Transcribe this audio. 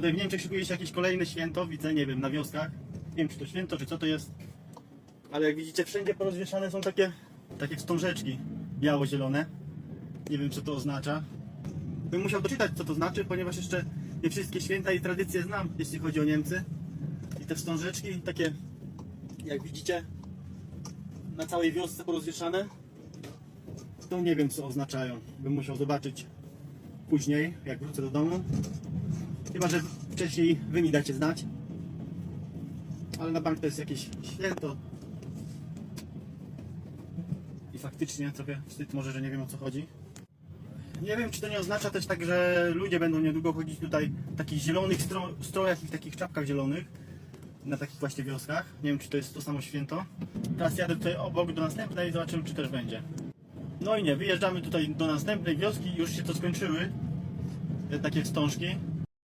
Tutaj w Niemczech szykuje się jakieś kolejne święto, widzę, nie wiem, na wioskach. Nie wiem, czy to święto, czy co to jest. Ale jak widzicie, wszędzie porozwieszane są takie, takie wstążeczki biało-zielone. Nie wiem, co to oznacza. Bym musiał doczytać, co to znaczy, ponieważ jeszcze nie wszystkie święta i tradycje znam, jeśli chodzi o Niemcy. I te wstążeczki, takie, jak widzicie, na całej wiosce porozwieszane, to nie wiem, co oznaczają. Bym musiał zobaczyć później, jak wrócę do domu. Chyba, że wcześniej wy mi dacie znać. Ale na bank to jest jakieś święto. I faktycznie trochę wstyd może, że nie wiem o co chodzi. Nie wiem, czy to nie oznacza też tak, że ludzie będą niedługo chodzić tutaj w takich zielonych stro strojach i w takich czapkach zielonych. Na takich właśnie wioskach. Nie wiem, czy to jest to samo święto. Teraz jadę tutaj obok do następnej i zobaczymy, czy też będzie. No i nie, wyjeżdżamy tutaj do następnej wioski. Już się to skończyły. Te takie wstążki.